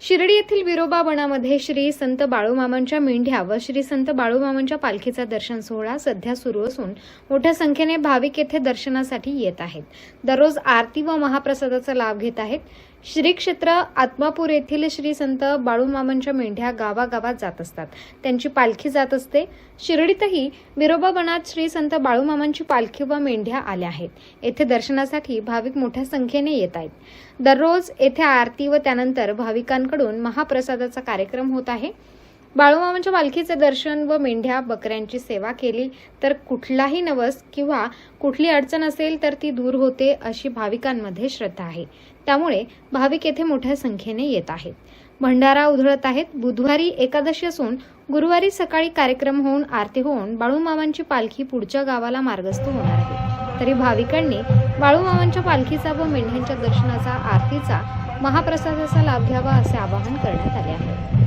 शिर्डी येथील विरोबा वनामध्ये श्री संत बाळूमामांच्या मेंढ्या व श्री संत बाळूमामांच्या पालखीचा दर्शन सोहळा सध्या सुरू असून मोठ्या संख्येने भाविक येथे दर्शनासाठी येत आहेत. दररोज आरती व महाप्रसादाचा लाभ घेत आहेत. श्री क्षेत्र आत्मापूर येथील श्री संत बाळूमामांच्या मेंढ्या गावागावात जात असतात. त्यांची पालखी जात असते. शिर्डीतही विरोबा वनात श्री संत बाळूमामांची पालखी व मेंढ्या आल्या आहेत. येथे दर्शनासाठी भाविक मोठ्या संख्येने येत आहेत. दररोज येथे आरती व त्यानंतर भाविकांकडून महाप्रसादाचा कार्यक्रम होत आहे. बाळूमामांच्या पालखीचे दर्शन व मेंढ्या बकऱ्यांची सेवा केली तर कुठलाही नवस किंवा कुठली अडचण असेल तर ती दूर होते अशी भाविकांमध्ये श्रद्धा आहे. त्यामुळे भाविक येथे मोठ्या संख्येने येत आहेत. भंडारा उधळत आहेत. बुधवारी एकादशी असून गुरुवारी सकाळी कार्यक्रम होऊन आरती होऊन बाळूमामांची पालखी पुढच्या गावाला मार्गस्थ होणार आहे. तरी भाविकांनी बाळूमामांच्या पालखीचा व मेंढ्यांच्या दर्शनाचा आरतीचा महाप्रसादाचा लाभ घ्यावा असे आवाहन करण्यात आले आहे.